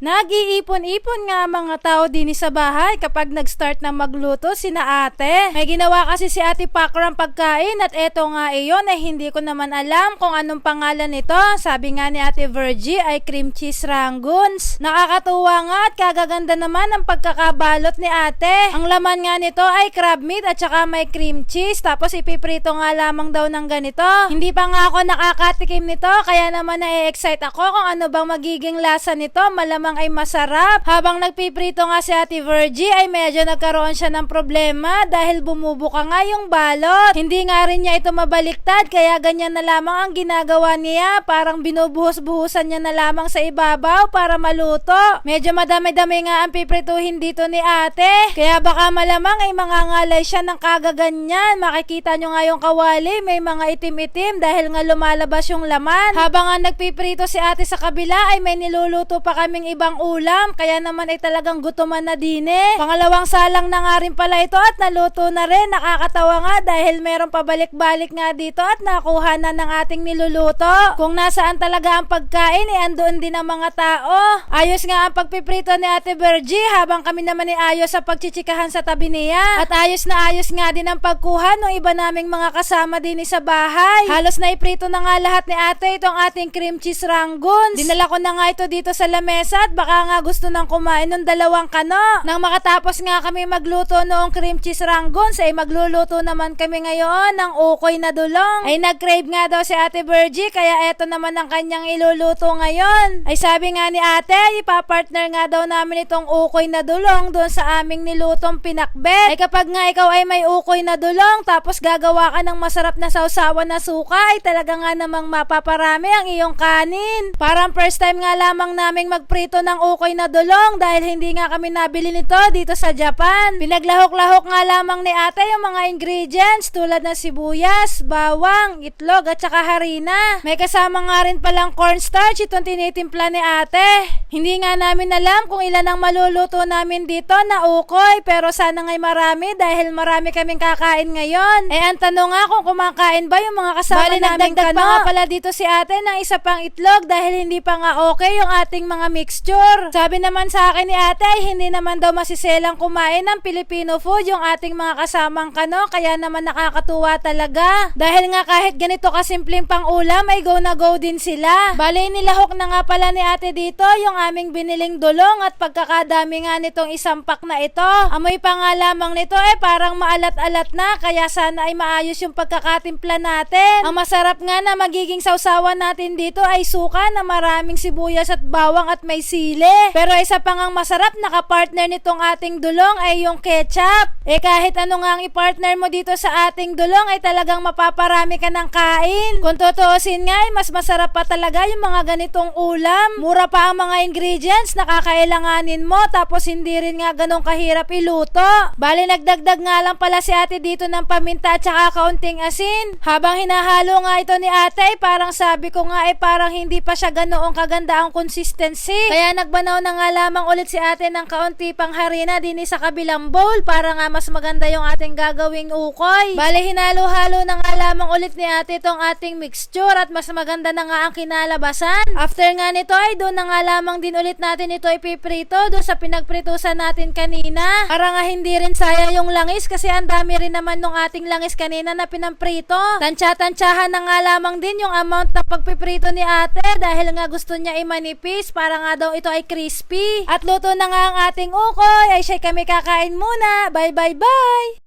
Nag-iipon-ipon nga mga tao din sa bahay kapag nag-start na magluto sina ate. May ginawa kasi si ate Pakram pagkain at eto nga iyon ay hindi ko naman alam kung anong pangalan nito. Sabi nga ni ate Virgie ay cream cheese rangoons. Nakakatuwa nga at kagaganda naman ang pagkakabalot ni ate. Ang laman nga nito ay crab meat at saka may cream cheese tapos ipiprito nga lamang daw ng ganito. Hindi pa nga ako nakakatikim nito kaya naman na-excite ako kung ano bang magiging lasa nito. Malamang ay masarap. Habang nagpiprito nga si Ate Virgie ay medyo nagkaroon siya ng problema dahil bumubuka nga yung balot. Hindi nga rin niya ito mabaliktad kaya ganyan na lamang ang ginagawa niya. Parang binubuhos-buhusan niya na lamang sa ibabaw para maluto. Medyo madami-dami nga ang piprituhin dito ni ate. Kaya baka malamang ay mangangalay siya ng kagaganyan. Makikita nyo nga yung kawali may mga itim-itim dahil nga lumalabas yung laman. Habang nga nagpiprito si ate sa kabila ay may niluluto pa kaming ibang ulam. Kaya naman ay talagang gutuman na din eh. Pangalawang salang na nga rin pala ito at naluto na rin. Nakakatawa nga dahil meron pabalik-balik nga dito at nakuha na ng ating niluluto. Kung nasaan talaga ang pagkain eh andoon din ang mga tao. Ayos nga ang pagpiprito ni Ate Virgie habang kami naman ay ayos sa pagchichikahan sa tabi niya. At ayos na ayos nga din ang pagkuha ng iba naming mga kasama din sa bahay. Halos na iprito na nga lahat ni ate itong ating cream cheese rangoons. Dinala ko na nga ito dito sa lamesa baka nga gusto nang kumain ng dalawang kano. Nang makatapos nga kami magluto noong cream cheese rangoons ay magluluto naman kami ngayon ng ukoy na dulong. Ay nag-crave nga daw si ate Virgie kaya eto naman ang kanyang iluluto ngayon. Ay sabi nga ni ate, ipapartner nga daw namin itong ukoy na dulong doon sa aming nilutong pinakbet. Ay kapag nga ikaw ay may ukoy na dulong tapos gagawa ka ng masarap na sausawan na suka ay talaga nga namang mapaparami ang iyong kanin. Parang first time nga lamang naming magprito ng ukoy na dulong dahil hindi nga kami nabili nito dito sa Japan. Pinaglahok-lahok nga lamang ni ate yung mga ingredients tulad ng sibuyas, bawang, itlog at saka harina. May kasama nga rin palang cornstarch itong tinitimpla ni ate. Hindi nga namin alam kung ilan ang maluluto namin dito na ukoy pero sana nga'y marami dahil marami kaming kakain ngayon. Eh ang tanong nga kung kumakain ba yung mga kasama Bali, namin nagdagdag kano. pa nga pala dito si ate ng isa pang itlog dahil hindi pa nga okay yung ating mga mixture. Sabi naman sa akin ni ate hindi naman daw masiselang kumain ng Filipino food yung ating mga kasamang kano kaya naman nakakatuwa talaga. Dahil nga kahit ganito kasimpleng pang ulam ay go na go din sila. Bali nilahok na nga pala ni ate dito yung aming biniling dulong at pagkakadami nga nitong isang pack na ito. Amoy pa nga lamang nito eh parang maalat-alat na kaya sana ay maayos yung pagkakatimpla natin. Ang masarap nga na magiging sausawan natin dito ay suka na maraming sibuyas at bawang at may sili. Pero isa pa ngang masarap nakapartner nitong ating dulong ay yung ketchup. Eh kahit ano nga ang ipartner mo dito sa ating dulong ay talagang mapaparami ka ng kain. Kung tutuusin nga ay mas masarap pa talaga yung mga ganitong ulam. Mura pa ang mga ingredients na kakailanganin mo tapos hindi rin nga ganong kahirap iluto. Bali nagdagdag nga lang pala si ate dito ng paminta at saka kaunting asin. Habang hinahalo nga ito ni ate parang sabi ko nga ay parang hindi pa siya ganoong kaganda ang consistency. Kaya nagbanaw na nga lamang ulit si ate ng kaunti pang harina din sa kabilang bowl para nga mas maganda yung ating gagawing ukoy. Bali hinalo-halo na nga lamang ulit ni ate itong ating mixture at mas maganda na nga ang kinalabasan. After nga nito ay doon na nga lamang din ulit natin ito ipiprito doon sa pinagpritusan natin kanina. Para nga hindi rin sayang yung langis kasi ang dami rin naman nung ating langis kanina na pinamprito. Tansya-tansyahan na nga lamang din yung amount na pagpiprito ni ate dahil nga gusto niya imanipis para nga daw ito ay crispy. At luto na nga ang ating ukoy ay siya kami kakain muna. Bye bye bye!